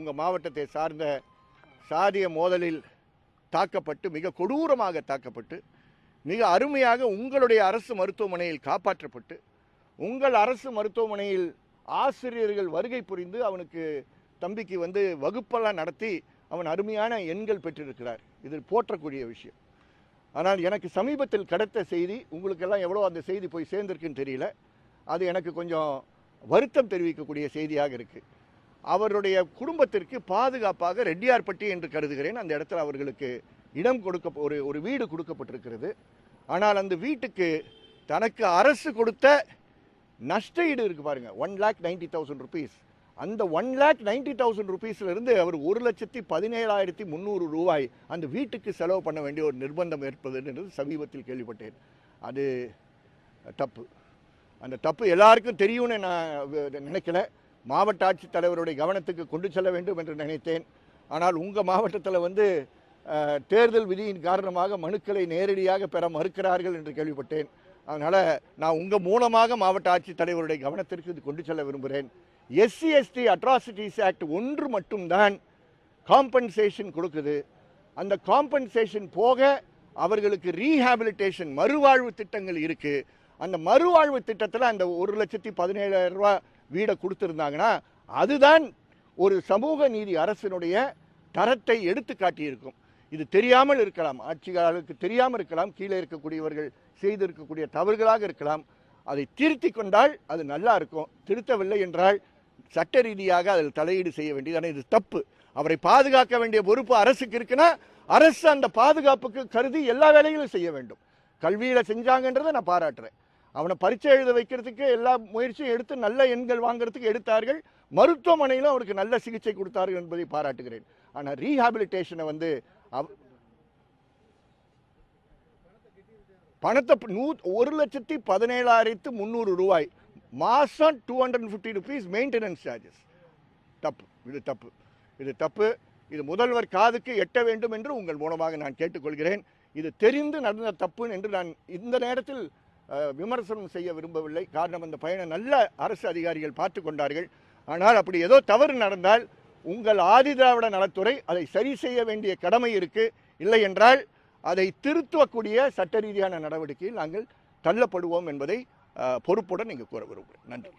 உங்கள் மாவட்டத்தை சார்ந்த சாதிய மோதலில் தாக்கப்பட்டு மிக கொடூரமாக தாக்கப்பட்டு மிக அருமையாக உங்களுடைய அரசு மருத்துவமனையில் காப்பாற்றப்பட்டு உங்கள் அரசு மருத்துவமனையில் ஆசிரியர்கள் வருகை புரிந்து அவனுக்கு தம்பிக்கு வந்து வகுப்பெல்லாம் நடத்தி அவன் அருமையான எண்கள் பெற்றிருக்கிறார். இது போற்றக்கூடிய விஷயம். ஆனால் எனக்கு சமீபத்தில் கிடைத்த செய்தி உங்களுக்கெல்லாம் எவ்வளோ அந்த செய்தி போய் சேர்ந்திருக்குன்னு தெரியல. அது எனக்கு கொஞ்சம் வருத்தம் தெரிவிக்கக்கூடிய செய்தியாக இருக்குது அவருடைய குடும்பத்திற்கு பாதுகாப்பாக ரெட்டியார்பட்டி என்று கருதுகிறேன். அந்த இடத்துல அவர்களுக்கு இடம் கொடுக்க ஒரு ஒரு வீடு கொடுக்கப்பட்டிருக்கிறது. ஆனால் அந்த வீட்டுக்கு தனக்கு அரசு கொடுத்த நஷ்ட ஈடு இருக்கு பாருங்க. One lakh ninety thousand rupees. அந்த ஒன் லேக் நைன்டி தௌசண்ட் ருபீஸ்லேருந்து அவர் ஒரு லட்சத்தி பதினேழாயிரத்தி முந்நூறு ரூபாய் அந்த வீட்டுக்கு செலவு பண்ண வேண்டிய ஒரு நிர்பந்தம் ஏற்பதுன்றது சமீபத்தில் கேள்விப்பட்டேன். அது தப்பு. அந்த தப்பு எல்லாருக்கும் தெரியும்னு நான் நினைக்கல. மாவட்ட ஆட்சித்தலைவருடைய கவனத்துக்கு கொண்டு செல்ல வேண்டும் என்று நினைத்தேன். ஆனால் உங்கள் மாவட்டத்தில் வந்து தேர்தல் விதியின் காரணமாக மனுக்களை நேரடியாக பெற மறுக்கிறார்கள் என்று கேள்விப்பட்டேன். அதனால் நான் உங்கள் மூலமாக மாவட்ட ஆட்சித்தலைவருடைய கவனத்திற்கு இது கொண்டு செல்ல விரும்புகிறேன். எஸ்சி எஸ்டி அட்ராசிட்டிஸ் ஆக்ட் ஒன்று மட்டும்தான் காம்பன்சேஷன் கொடுக்குது. அந்த காம்பன்சேஷன் போக அவர்களுக்கு ரீஹாபிலிட்டேஷன் மறுவாழ்வு திட்டங்கள் இருக்குது அந்த மறுவாழ்வு திட்டத்தில் அந்த ஒரு லட்சத்தி பதினேழாயிரம் ரூபா வீடை கொடுத்துருந்தாங்கன்னா அதுதான் ஒரு சமூக நீதி அரசினுடைய தரத்தை எடுத்து காட்டியிருக்கும். இது தெரியாமல் இருக்கலாம். ஆட்சியாளருக்கு தெரியாமல் இருக்கலாம். கீழே இருக்கக்கூடியவர்கள் செய்திருக்கக்கூடிய தவறுகளாக இருக்கலாம். அதை திருத்தி கொண்டால் அது நல்லா இருக்கும். திருத்தவில்லை என்றால் சட்ட ரீதியாக அதில் தலையீடு செய்ய வேண்டியது இது தப்பு. அவரை பாதுகாக்க வேண்டிய பொறுப்பு அரசுக்கு இருக்குன்னா அரசு அந்த பாதுகாப்புக்கு கருதி எல்லா வேலைகளும் செய்ய வேண்டும். கல்வியில் செஞ்சாங்கன்றதை நான் பாராட்டுறேன். அவனை பரீட்சை எழுத வைக்கிறதுக்கு எல்லா முயற்சியும் எடுத்து நல்ல எண்கள் வாங்குறதுக்கு எடுத்தார்கள். மருத்துவமனையிலும் அவருக்கு நல்ல சிகிச்சை கொடுத்தார்கள் என்பதை பாராட்டுகிறேன். ஆனால் ரீஹாபிலிட்டேஷனை வந்து அவ் பணத்தை நூ ஒரு லட்சத்தி பதினேழாயிரத்து முந்நூறு ரூபாய். மாதம் two hundred fifty rupees maintenance charges தப்பு. இது தப்பு. இது தப்பு. இது முதல்வர் காதுக்கு எட்ட வேண்டும் என்று உங்கள் மூலமாக நான் கேட்டுக்கொள்கிறேன். இது தெரிந்து நடந்த தப்பு என்று நான் இந்த நேரத்தில் விமர்சனம் செய்ய விரும்பவில்லை. காரணம் அந்த பயணம் நல்ல அரசு அதிகாரிகள் பார்த்து கொண்டார்கள். ஆனால் அப்படி ஏதோ தவறு நடந்தால் உங்கள் ஆதிதிராவிட நலத்துறை அதை சரி செய்ய வேண்டிய கடமை இருக்கு. இல்லை என்றால் அதை திருத்தக்கூடிய சட்ட ரீதியான நடவடிக்கையில் நாங்கள் தள்ளப்படுவோம் என்பதை பொறுப்புடன் நீங்கள் கூற விரும்புகிறேன். நன்றி.